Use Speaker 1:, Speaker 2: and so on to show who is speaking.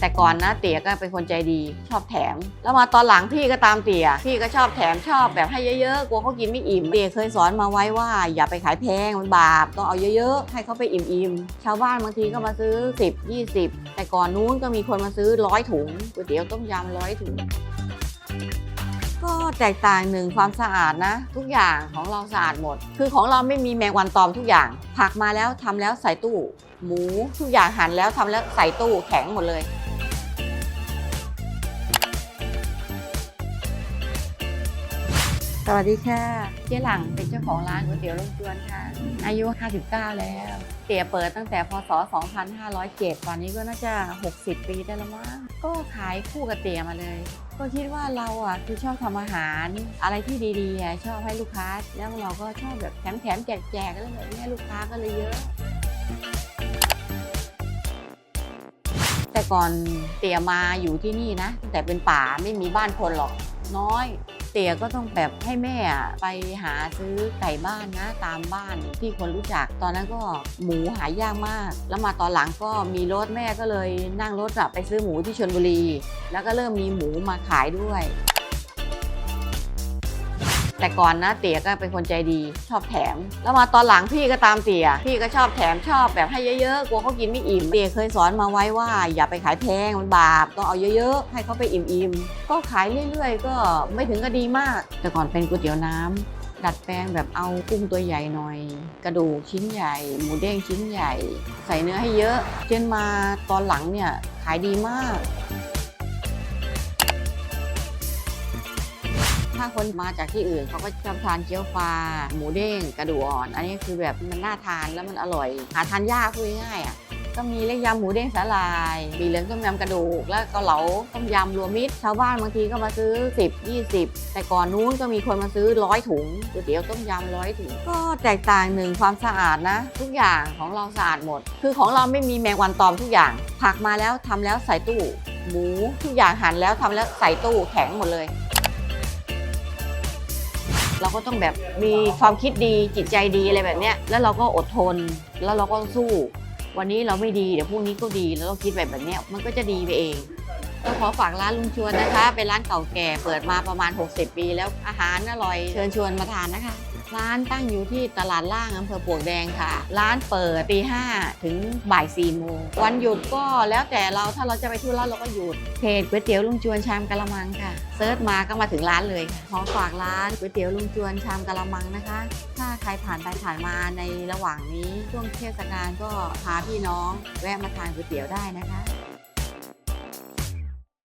Speaker 1: แต่ก่อนนะเตี๋ยก็เป็นคนใจดีชอบแถม แล้วมาตอนหลังพี่ก็ตามเตี๋ยพี่ก็ชอบแถมชอบแบบให้เยอะๆกลัวเขากินไม่อิ่มเตี๋ยเคยสอนมาไว้ว่าอย่าไปขายแพงมันบาปต้องเอาเยอะๆ ให้เขาไปอิ่มๆชาวบ้านบางทีก็มาซื้อ 10 20 แต่ก่อนนู้นก็มีคนมาซื้อร้อยถุงก๋วยเตี๋ยวต้มยำร้อยถุงก็แตกต่างหนึ่งความสะอาดนะ ทุกอย่างของเราสะอาดหมด คือของเราไม่มีแมงวันตอมทุกอย่าง ผักมาแล้วทำแล้วใส่ตู้ หมูทุกอย่างหั่นแล้วทำแล้วใส่ตู้แข็งหมดเลย วัสดีค่ะ เจ๊หลังเป็นเจ้าของร้านก๋วยเตี๋ยวลุงจวนค่ะ อายุ 59 แล้ว เตี๋ยเปิดตั้งแต่พศ 2507 ตอนนี้ก็น่าจะ 60 ปีได้แล้วมั้ง ก็ขายคู่กับเตี๋ยมาเลย ก็คิดว่าเราอะคือชอบทำอาหาร อะไรที่ดีๆชอบให้ลูกค้า แล้วเราก็ชอบแบบแถมๆแจกๆอะไรแบบนี้ลูกค้าก็เลยเยอะแต่ก่อนเตี๋ยมาอยู่ที่นี่นะ แต่เป็นป่าไม่มีบ้านคนหรอกน้อย เตี๋ยก็ต้องแบบให้แม่ไปหาซื้อไก่บ้านนะ ตามบ้านที่คนรู้จัก ตอนนั้นก็หมูหายากมาก แล้วมาตอนหลังก็มีรถแม่ก็เลยนั่งรถไปซื้อหมูที่ชนบุรี แล้วก็เริ่มมีหมูมาขายด้วย แต่ก่อนนะเตี๋ยก็เป็นคนใจดีชอบแถม แล้วมาตอนหลังพี่ก็ตามเตี๋ยพี่ก็ชอบแถมชอบแบบให้เยอะๆกลัวเขากินไม่อิ่มเตี๋ยเคยสอนมาไว้ว่าอย่าไปขายแพงมันบาปต้องเอาเยอะๆ ให้เขาไปอิ่มๆก็ขายเรื่อยๆ ก็ไม่ถึงก็ดีมาก แต่ก่อนเป็นก๋วยเตี๋ยวน้ำดัดแปลงแบบเอากุ้งตัวใหญ่หน่อย กระดูกชิ้นใหญ่ หมูเด้งชิ้นใหญ่ ใส่เนื้อให้เยอะ เจนมาตอนหลังเนี่ยขายดีมาก ถ้าคนมาจากที่อื่นเขาก็ชอบทานเกี๊ยวปลาหมูเด้งกระดูกอ่อน อันนี้คือแบบมันน่าทานแล้วมันอร่อย หาทานยากพูดง่ายๆอะก็มีเล็กยำหมูเด้งสาลาย มีเหลืองต้มยำกระดูก แล้วก็เหลาต้มยำรวมมิตร ชาวบ้านบางทีก็มาซื้อ 10 20 แต่ก่อนนู้นก็มีคนมาซื้อร้อยถุงก๋วยเตี๋ยวต้มยำร้อยถุง ก็แตกต่างหนึ่งความสะอาดนะ ทุกอย่างของเราสะอาดหมด คือของเราไม่มีแมงวันตอมทุกอย่าง ผักมาแล้วทำแล้วใส่ตู้ หมูทุกอย่างหั่นแล้วทำแล้วใส่ตู้แข็งหมดเลย เราก็ต้องแบบมีความคิดดีจิตใจดีอะไรแบบเนี้ยแล้วเราก็อดทนแล้วเราก็สู้ วันนี้เราไม่ดีเดี๋ยวพรุ่งนี้ก็ดีแล้วเราคิดแบบแบบเนี้ยมันก็จะดีไปเองก็ขอฝากร้านลุงชวนนะคะ เป็นร้านเก่าแก่เปิดมาประมาณ 60 ปี แล้วอาหารอร่อยเชิญชวนมาทานนะคะ ร้านตั้งอยู่ที่ตลาดล่างอำเภอปวกแดงค่ะ ร้านเปิดตีห้าถึงบ่ายสี่โมง วันหยุดก็แล้วแต่เราถ้าเราจะไปธุระเราก็หยุด เพจก๋วยเตี๋ยวลุงจวนชามกะละมังค่ะ เซิร์ชมาก็มาถึงร้านเลยค่ะ ขอฝากร้านก๋วยเตี๋ยวลุงจวนชามกะละมังนะคะ ถ้าใครผ่านไปผ่านมาในระหว่างนี้ช่วงเทศกาลก็พาพี่น้องแวะมาทานก๋วยเตี๋ยวได้นะคะ